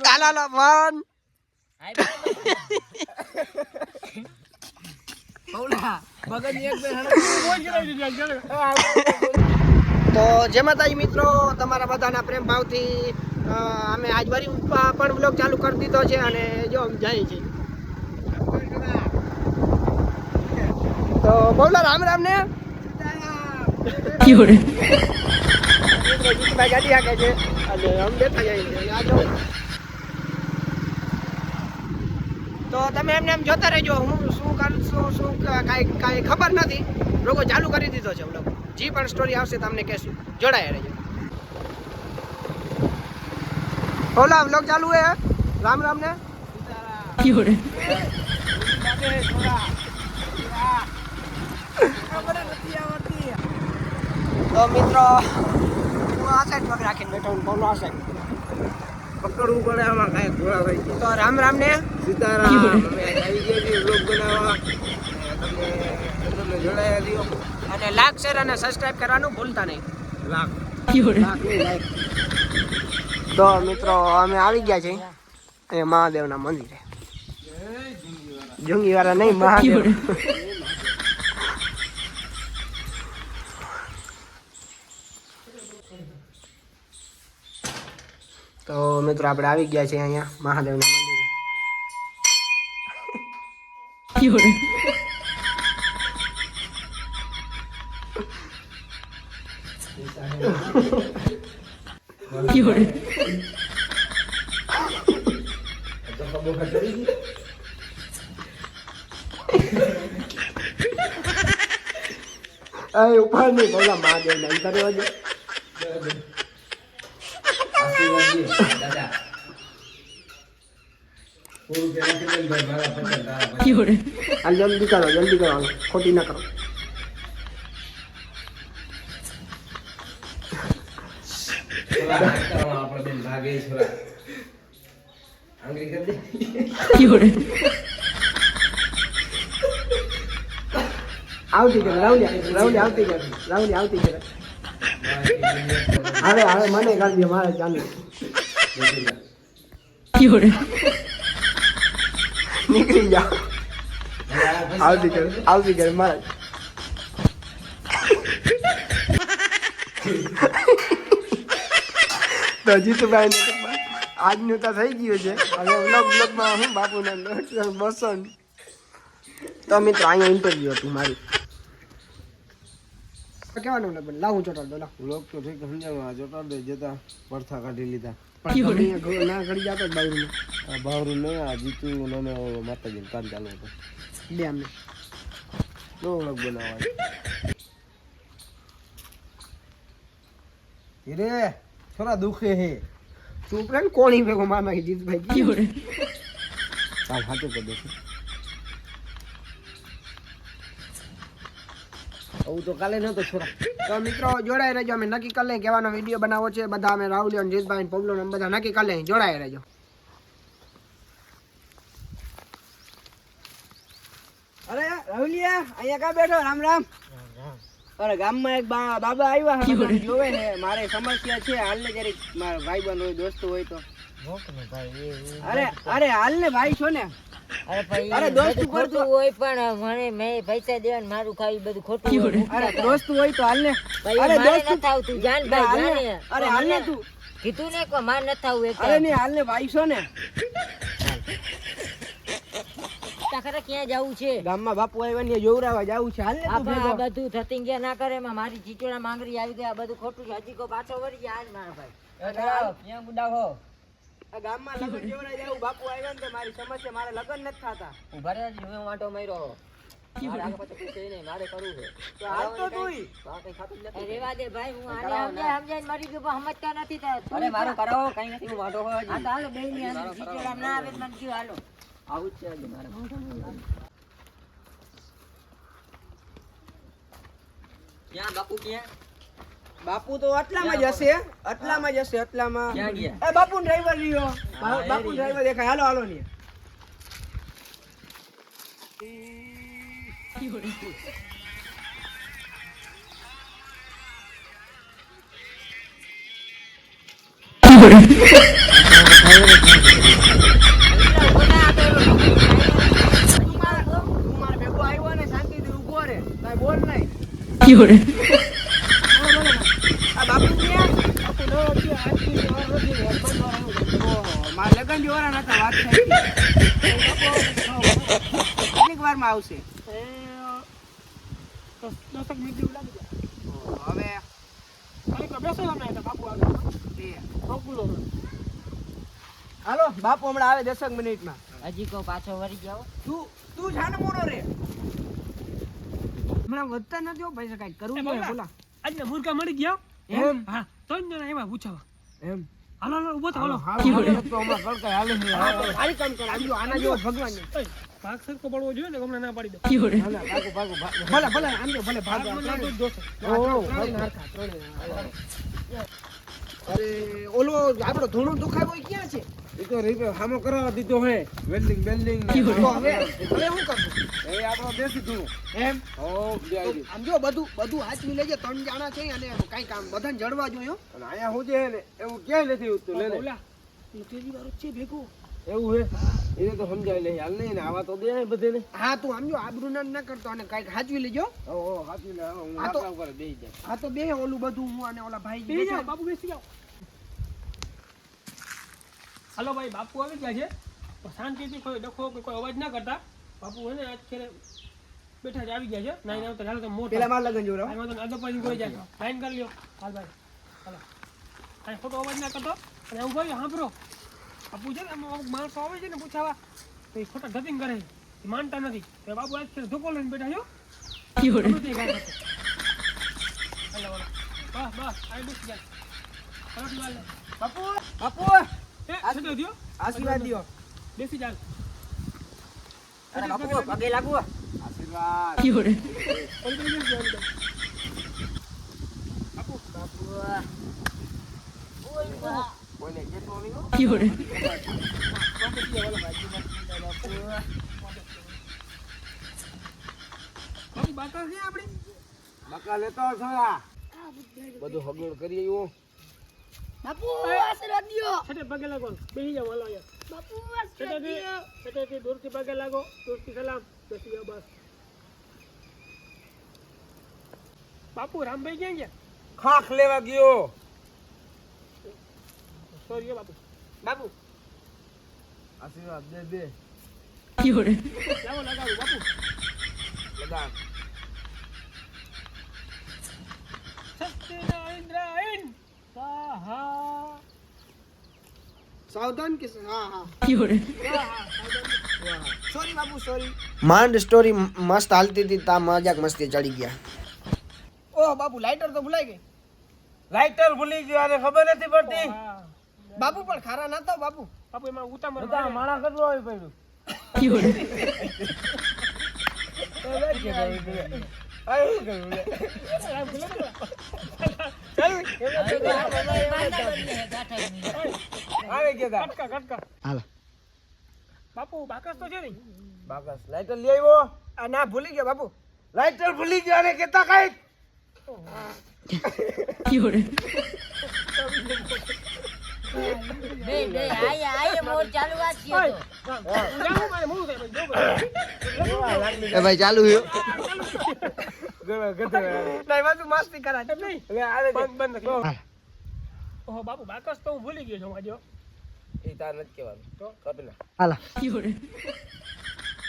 કાલાલો phone તો જેમ માતાજી મિત્રો તમારા બધાના પ્રેમ ભાવથી અમે આજ વરી પણ બ્લોગ ચાલુ કરી દીધો છે અને જો અમે જાય છે તો બોલા રામ રામ ને. ગાડી આગળ છે. અને અમે બેઠા જાય છીએ આ જો તો તમે એમને એમ જોતા રહેજો, હું શું કરું, શું શું કાંઈ કાંઈ ખબર નથી. લોકો ચાલુ કરી દીધો છે લોકો જે પણ સ્ટોરી આવશે તમને કહેશું. જોડાયા રહેજો. ઓલા વ્લોગ ચાલુ હે? રામ રામ ને? તો મિત્રો, હું આ સાઈડ પગ રાખીને બેઠો હું બોલો આ સાઈડ પકડવું પડે આમાં કાંઈ ઘોડા ભાઈ તો રામ રામ ને. સીતારામ અમે આવી ગયા છીએ vlog બનાવવા. તમને તમને જોડાયા દો અને લાઈક શેર અને સબસ્ક્રાઇબ કરવાનું ભૂલતા નહીં. લાખ. લાખ તો મિત્રો અમે આવી ગયા છીએ. અહીંયા મહાદેવના મંદિરે. જુંગીવાળા નહીં મહાદેવ. તો મિત્રો આપણે આવી ગયા છે અહીંયા મહાદેવના મંદિરે. ઉપર નહીં બોલા મહાદેવના ઈ કરે હાલ જલ્દી કરો જલ્દી કરો. ખોટી ના કરો આવતી કરે રાવલી રાવલી આવતી કરે રાવલી આવતી કરે હવે હવે મને કાઢી મારે ચાલુ નીકળી જાઓ આવતી કરે આવતી કરે મારે તો જીતુભાઈ આજનું તો થઈ ગયું છે. હવે વ્લોગ, વ્લોગમાં હું બાપુને બસો તો મિત્રો, અહીંયા ઇન્ટરવ્યુ હતું મારું. કેવાનું ને લાવું, ચોટાડો, લાવ. vlog તો ઠીક, સમજાવવા દે જતા પડથા કાઢી લીધા. પણ ના ઘડી જતો આ બાવરું નહીં આ જીતુ ને અમે ઓલો માતાજીનું કામ ચાલુ હતું. બે અમને નો vlog બનાવવા હીરે થોડા દુખે હે. રહે ને કોણી ભેગો માર જીતભાઈ. જીતુભાઈ કાલ કરી દે. આવું તો કાલે નતો છોરા તો મિત્રો જોડાઈ રહેજો. અમે નક્કી કરી લઈએ કેવાનો વીડિયો બનાવો છે. બધા અમે રાહુલ અને જીતભાઈ પબલો ને બધા નક્કી કરી લઈએ. જોડાઈ રહેજો. અરે રાહુલિયા અહીંયા કા બેઠો? રામ રામ. અરે ગામમાં એક બાબા આવ્યા જોવે ને મારે સમસ્યા છે. હાલ ને જરીક મારા ભાઈબંધ હોય દોસ્ત હોય તો. અરે અરે હાલ ને ભાઈ છો ને? અરે ભાઈ અરે અરે દોસ્ત દોસ્ત ઉપર તો- ખોટું હોય પણ મને મેં પૈસા દેવાનું મારું ખાવી બધું ખોટું અરે દોસ્ત હોય તો હાલ ને અરે દોસ્ત નથી આવતું જાન ભાઈ જાને. અરે હાલ ને તું. કીધું ને કે મારે નથી આવવું એક અરે નહીં હાલ ને ભાઈ છો ને. ખરે ક્યાં જવું છે? ગામમાં બાપુ આવ્યા ને જોવરાવા જાવું છે. હાલ ને આ બધું થતી ગયા ના કરે મારી ચીચોડા માંગરી આવી ગયા બધું ખોટું છે. હજી કો પાછો વળી ગયા આજ મારા ભાઈ. આ ગામમાં લગન જોવરાવા જાવું બાપુ આવ્યા ને તો મારી સમસ્યા મારે લગન નથી થતા. ઊભા રહે હું વાંટો માર્યો. મારે આગળ પાછળ કઈ છે નહીં, કરવું છે. તો હાલ તો તુંય રેવા દે ભાઈ હું આને સમજાય સમજાય મરી ગયો સમજતા નથી અરે મારો કરાવો કઈ નથી હું વાંટો હોય હા તો હાલો બે ની અંદર ના આવે મને કયો હાલો. આવું જ છે મારે. ક્યાં બાપુ ક્યાં? બાપુ તો આટલામાં જ હશે આટલામાં જ હશે આટલામાં. એ બાપુ ડ્રાઈવર લ્યો બાપુ ડ્રાઈવર દેખાય. હાલો હાલો ને બોલ નહીં. વાત કેટલીક વારમાં આવશે. મિનિટ હવે હાલો બાપુ હમણાં આવે દસક મિનિટમાં. હજી કહો પાછો વળી જાઓ તું તું જાને મોડો રે. હમણાં વધતા નથી પૈસા કાંઈક કરવું. બોલા આજના મુર્ગા મળી ગયા? એમ? હા ત્રણ જણા એમાં પૂછાવા. એમ? હાલો હાલો ઊભો થાલો સારી કામ કર. આજો આના જેવો ભગવાન ભાગ સરખો પડવો જોઈએ ને હમણાં ના પાડી દો. ભલે ભલે આમ ભલે ભાગ. અરે ઓલો આપણો ધૂણો દુખાવો ક્યાં છે? એ તો રીપે હામો કરાવવા દીધો હે. Welding welding. તો હવે હવે હું કરું? એ આપણો દેશી ધૂણો. એમ? ઓ બે આમ જો બધું બધું હાચવી લેજે ત્રણ જાણા છે અને કઈ કામ. બધાને જડવા જોયો અને આયા હું જે ને એવું ક્યાંય નથી ઉઠતું લે લે ઓલા તેજી વાળો છે ભેગો? એવું હે? એને તો સમજાય લે હાલ નહીં ને આવા તો દે બધાને. હા તું આમ જો આબરૂ ના ના કરતો અને કંઈક હાચવી લેજો. ઓ હાથી ને હું આ તો- ઉપર બેહી જાય હા તો બે ઓલું બધું હું અને ઓલા ભાઈ બેસી જાઓ બાપુ બેસી જાઓ. હાલો ભાઈ બાપુ આવી ગયા છે. શાંતિથી કોઈ ડખો કે કોઈ અવાજ ના કરતા. બાપુ હોય ને અત્યારે બેઠા જ આવી ગયા છે. નાઈ ના આવતા હાલો તો મોટો પેલા માર લગન જોરાવ એમાં તો આદો પછી કોઈ જાય. સાઈન કરી લ્યો. હાલ ભાઈ હાલો. કાંઈ ખોટો અવાજ ના કરતો. અને હું ભાઈ સાંભળો બાપુ છે ને એમાં અમુક માણસો આવે છે ને પૂછાવા. તો એ ખોટા ધતિંગ કરે એ માનતા નથી. તો બાપુ આજ ખેર ધોકો લઈને બેઠા છો હાલો, હાલો. બસ બસ આવી બેસી જાય. બાપુ બાપુ. આશીર્વાદ દ્યો. બેસી જાય અરે બાપુ પગે લાગુ આશીર્વાદ. કોઈને કહેતો નહીં હો. બાપુ બાકા છે આપણે? મકા લેતો છો બધું હગવડ કરી આવ્યો. બાપુ આશીર્વાદ દ્યો. છેટે પગે લાગો બેસી જાઓ હાલો અહીંયા. બાપુ છેટેથી છેટેથી દૂરથી પગે લાગો દૂરથી સલામ. બેસી જાઓ બસ. બાપુ રામભાઈ ક્યાં ગયા? ખાખ લેવા ગયો. સોરી બાપુ. બાપુ. આશીર્વાદ દે દે. લાવો લગાડું બાપુ. લગા સત્યનારાયણ સાહા સાવધાન કે હા હા સાહા સોરી બાપુ સોરી માંડ સ્ટોરી મસ્ત હાલતી હતી તા મજાક મસ્તી ચડી ગયા ઓહ બાપુ લાઇટર તો ભૂલાઈ ગઈ લાઇટર ભૂલી ગયો આને ખબર નથી પડતી બાપુ પણ ખારા ના તો બાપુ બાપુ એમાં ઉતામળ બધા માણા કેટલું આવી પડ્યું. બાપુ બાકસ તો છે ને બાકસ લાઇટર લઈ આવ્યો આ ના ભૂલી ગયા બાપુ લાઇટર ભૂલી ગયો અને કેતા કઈ બે બે આયે આયે મોર ચાલુ વાત છે તો જાવું મારે મોડું થાય ભાઈ, એ ભાઈ ચાલુ ગધે નહીં બાપુ મસ્તી કરાય એમ નહીં એટલે આને બંધ બંધ ઓહો બાપુ બાકસ તો હું ભૂલી ગયો છું આજે એ તાર નથી કહેવાનું તો કપી ના હાલા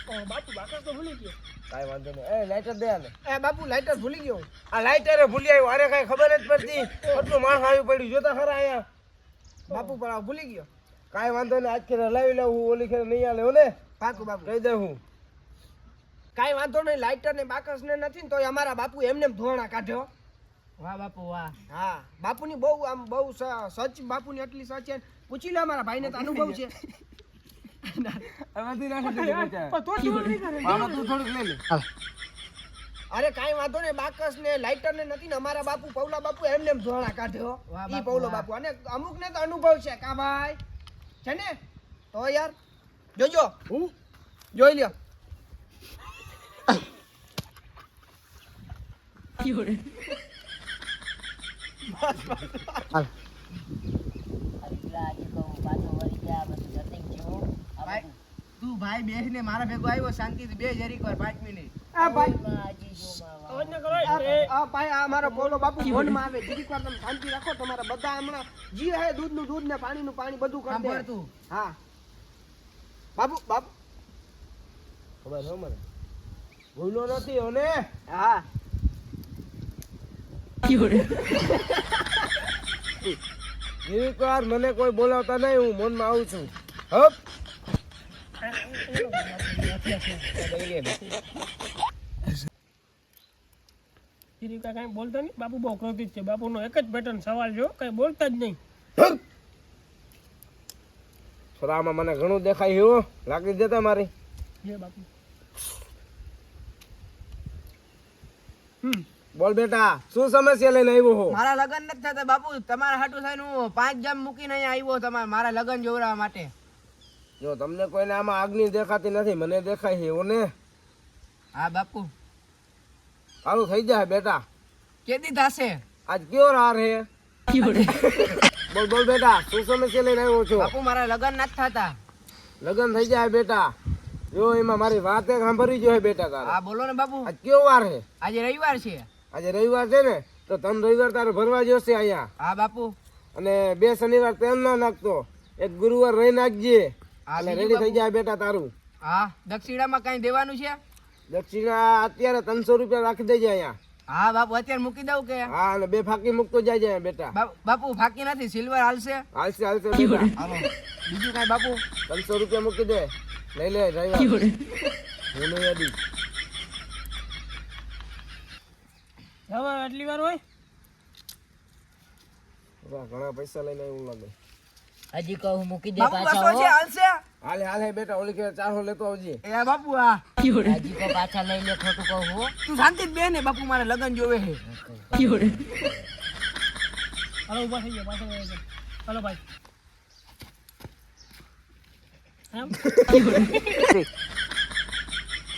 ઓહો બાપુ બાકસ તો ભૂલી ગયો. કાઈ વાંધો નહીં. એ લાઇટર દે આને. એ બાપુ લાઇટર ભૂલી ગયો આ લાઇટર ભૂલી આવ્યો. અરે કઈ ખબર જ પડતી. કેટલું માણસ આવી પડ્યું. જોતા ખરા અહીંયા. બાપુ પણ ભૂલી ગયો. કાંઈ વાંધો નહીં આજ ખેર હલાવી લઉં હું ઓલી ખેર નહીં હાલે ને? પાકું બાપુ. કહી દઉં હું. કાંઈ વાંધો નહીં લાઇટર ને બાકસ ને નથી ને તોય અમારા બાપુ એમને એમ ધોરણા કાઢ્યો વાહ બાપુ વાહ. હા બાપુની બહુ આમ બહુ સચ બાપુની એટલી સચ છે. પૂછી લે અમારા ભાઈને તો અનુભવ છે. કરે? તું થોડુંક લઈ લે. અરે કઈ વાંધો નહીં બાકસ ને લાઇટર ને નથી ને અમારા બાપુ પૌલા બાપુ એમને એમ ધોળા કાઢ્યો ઈ પૌલો બાપુ. અને અમુક ને તો અનુભવ છે કા ભાઈ? છે ને? તો યાર જોજો. હું? જોઈ લ્યો. તું ભાઈ બેસીને મારા ભેગો આવ્યો શાંતિથી બે જરીક વાર પાંચ મિનિટ. આ ભાઈ. માં હજી જો માં વાહ. અવાજ ના કરો આ- ભાઈ આ મારો બોલો બાપુ ફોનમાં આવે જીરીક વાર તમે શાંતિ રાખો તમારા બધા હમણાં જી હે દૂધનું દૂધ ને પાણીનું પાણી બધું કરી દે હા બાપુ બાપુ ખબર મને ભૂલો નથી ઓને હા વાર મને કોઈ બોલાવતા નહીં હું મનમાં આવું છું હપ જીરીકા કાંઈ બોલતા નહીં. બાપુ બહુ ક્રોધિત છે. બાપુનો એક જ પેટર્ન સવાલ જો કાંઈ બોલતા જ નહીં. છોરામાં મને ઘણું દેખાય એવું લાગી દેતા મારી. જે બાપુ. હમ. બોલ બેટા શું સમસ્યા લઈને આવ્યો હો? મારા લગન નથી થતા બાપુ. તમારા હાટુ થઈને હું પાંચ જામ મૂકીને અહીંયા આવ્યો તમારા મારા લગન જોવડાવવા માટે. જો તમને કોઈને આમાં આગની દેખાતી નથી મને દેખાય છે ને? હા બાપુ. સારું થઈ જાય બેટા. કેદી થાશે? આજ કયો રાર હે બોલ બોલ બેટા શું સમસ્યા લઈને આવ્યો છો? બાપુ મારા લગન નથી થતા. લગન થઈ જાય બેટા. જો એમાં મારી વાત એક સાંભળવી જોઈએ બેટા તારે. હા બોલો ને બાપુ. આજ કયો વાર હે આજે રવિવાર છે. આજે રવિવાર છે ને તો ત્રણ રવિવાર તારે ભરવા જોશે અહીંયા. હા બાપુ. અને બે શનિવાર તેમ ના નાખતો. એક ગુરુવાર રહી નાખજે. એટલે રેડી થઈ જાય બેટા તારું. હા દક્ષિણામાં કઈ દેવાનું છે? દક્ષિણા અત્યારે ત્રણસો રૂપિયા રાખી દેજે અહીંયા. હા બાપુ અત્યારે મૂકી દઉં કે? હા અને બે ફાકી મૂકતો જાય જાય બેટા. બાપુ ફાકી નથી સિલ્વર હાલશે. હાલશે હાલશે બીજું કઈ બાપુ? ત્રણસો રૂપિયા મૂકી દે. લઈ લે ડ્રાઈવર હું નહીં અડી હવે આટલી વાર હોય? ઘણા પૈસા લઈને એવું લાગે. હજી કહું મૂકી દે પાછા હો. હાલે હાલે બેટા ઓલી કે ચારસો લેતો આવજે. એ બાપુ આ. હજી કો પાછા લઈ લે ખોટું કહું હો. તું શાંતિ જ બે ને બાપુ મારે લગન જોવે છે. હાલો ઊભા થઈ ગયા પાછા. હાલો ભાઈ.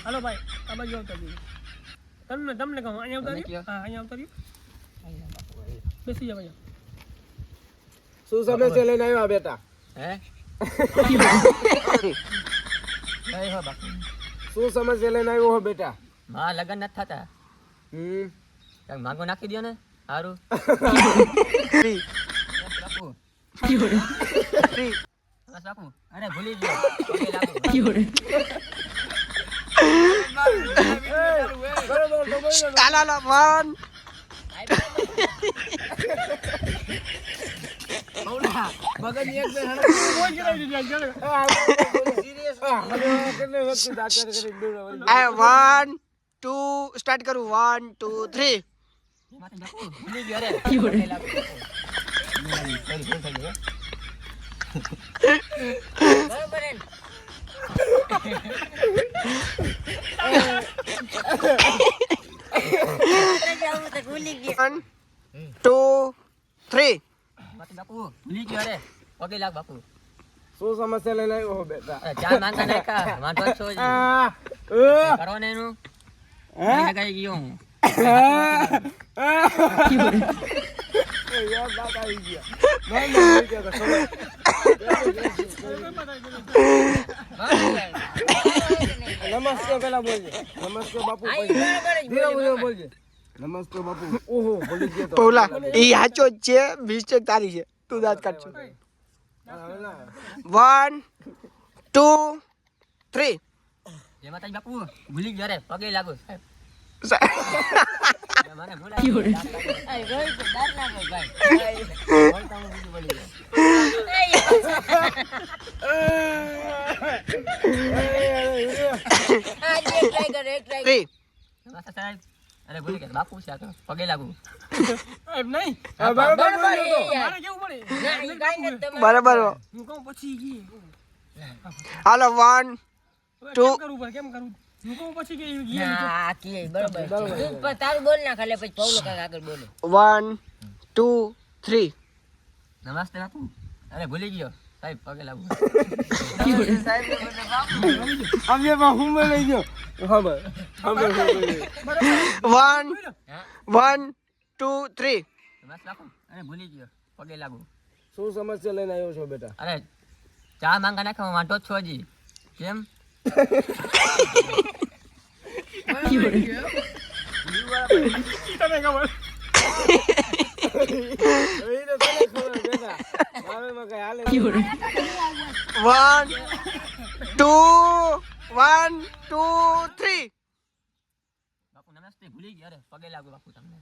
હાલો ભાઈ આ બાજુ આવતા જઈએ. તમને તમને કહું અહીંયા આવતા હા અહીંયા આવતા બેસી જાવ અહીંયા. શું સમસ્યા લઈને આવ્યા બેટા. હે? હો બાપુ? શું સમસ્યા લઈને આવ્યો હો બેટા. માં લગન નથી થતા. હમ. કાંઈક માંગો નાખી દો ને સારું અરે ભૂલી ગયો પગે લાગુ. બહુલા, મગજની એક બે હરખ. કોઈ કરાવી દીધી આ વન ટુ સ્ટાર્ટ કરું વન ટુ થ્રી એમાંથી બાપુ ભૂલી બાપુ ભૂલી ગયો રે પગે લાગ બાપુ. શું સમસ્યા લઈને આવ્યો હો બેટા? વાંધો છો કરો ને એનું લગાઈ ગયો હું? યાર વાત આવી ગયા ના, ના, આવી ગયા નમસ્તે પેલા બોલજે. નમસ્તે બાપુ બોલજે. નમસ્તે બાપુ. ઓહો ભૂલી ગયો. પૌલા એ હાચો જ છે મિસ્ટેક તારી છે. તું દાંત કાઢજો. One two three. જય માતાજી બાપુ ભૂલી ગયો રે પગે લાગો. સાહેબ સાહેબ. અરે ભૂલી ગયા બાપુ છે આ તો પગે લાગુ. એમ નહીં. બરાબર મારે કેવું પડે? બરાબર. હું કહું પછી હાલો વન હવે Two. કેમ ભાઈ કેમ કરવું હું કહું પછી કે એ ગઈ એમ છે. હા કે બરોબર છે. તું પણ તારું બોલ ના ખાલે પછી પૌલો કાંઈક આગળ બોલે. વન ટુ થ્રી નમસ્તે બાપુ. અરે ભૂલી ગયો. સાહેબ પગે લાગુ. અમે હું લઈ ગયો. વન વન ટુ થ્રી અરે ભૂલી ગયો. પગે લાગુ. શું સમસ્યા લઈને આવ્યો છો બેટા? અરે ચા માંગા નાખવા વાંધો જ છો હજી. કેમ? તને ખબર. One two one two three. બાપુ નમસ્તે ભૂલી ગયા અરે પગે લાગુ બાપુ તમને.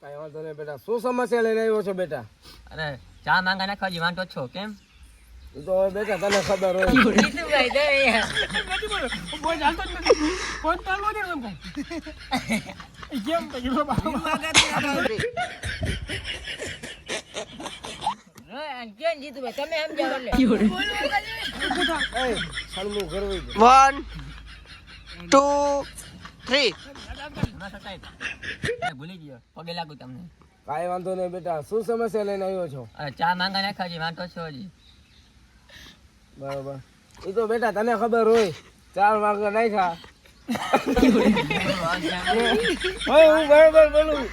કાંઈ વાંધો નહીં બેટા. શું સમસ્યા લઈને આવ્યો છો બેટા? અરે ચા માંગા નાખવા જી વાંટો છો કેમ? તો બેટા તને ખબર હોય. જીતુભાઈ દે નથી બોલો. કોઈ ચાલતો જ નથી. કોઈ. ચાલવો એ કેમ કીધું હા, કેમ જીતુભાઈ તમે સમજાવો એટલે એ સલમું કરવું છે. વન ટુ થ્રી નમસ્તે સાહેબ અરે ભૂલી ગયો. પગે લાગુ તમને. કાંઈ વાંધો નહીં બેટા. શું સમસ્યા લઈને આવ્યો છો? ચા માંગા નાખવા છે વાંધો છો હજી. બરોબર. એ તો બેટા તને ખબર હોય. ચાર વાગે નાખ્યા. હું બરોબર બોલું.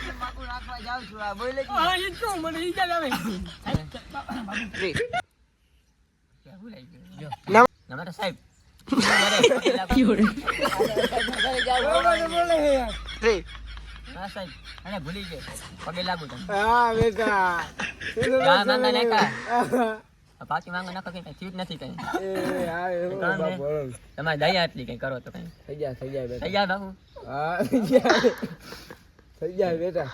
પાછી માંગો નાખો કઈ થયું જ નથી કઈ. તમારે દયા એટલી કઈ કરો તો કઈ થઈ જાય થઈ જાય બાપુ હા થઈ જાય બેટા.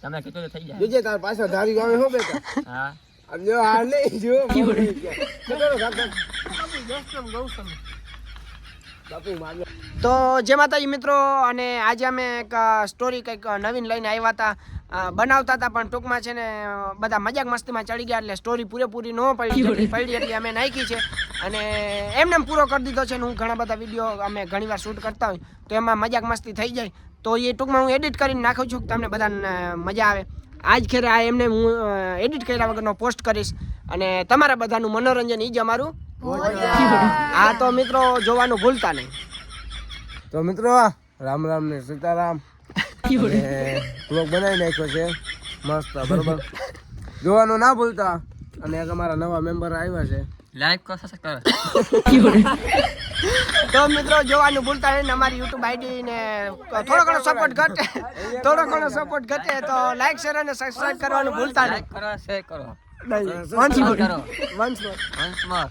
તમે કીધું તો થઈ જાય. જોજે તાર પાછળ ધારી આવે હો બેટા. હા. આમ જો હાર નહીં જો તો જે માતાજી મિત્રો અને આજે અમે એક સ્ટોરી કંઈક નવીન લઈને આવ્યા હતા. બનાવતા હતા પણ ટૂંકમાં છે ને બધા મજાક મસ્તીમાં ચડી ગયા એટલે સ્ટોરી પૂરેપૂરી ન પડી. પડી હતી અમે નાખી છે. અને એમને પૂરો કરી દીધો છે ને હું ઘણા બધા વીડિયો અમે ઘણીવાર શૂટ કરતા હોય તો એમાં મજાક મસ્તી થઈ જાય. તો એ ટૂંકમાં હું એડિટ કરીને નાખું છું તમને બધાને મજા આવે. આજ ખેરે આ એમને હું એડિટ કર્યા વગરનો પોસ્ટ કરીશ અને તમારા બધાનું મનોરંજન એ જ અમારું આ તો મિત્રો જોવાનું ભૂલતા નહીં. તો મિત્રો રામ રામ ને સીતારામ. બ્લોગ બનાવી નાખ્યો છે. મસ્ત બરોબર. જોવાનું ના ભૂલતા. અને એક અમારા નવા મેમ્બર આવ્યા છે. લાઈક કરો સબસ્ક્રાઇબ કરો. તો મિત્રો જોવાનું ભૂલતા નહીં અમારી યુટ્યુબ આઈડી ને થોડો ઘણો સપોર્ટ ઘટે. થોડો ઘણો સપોર્ટ ઘટે તો લાઈક શેર અને સબસ્ક્રાઇબ કરવાનું ભૂલતા નહીં. કરો શેર કરો. Once more once more once more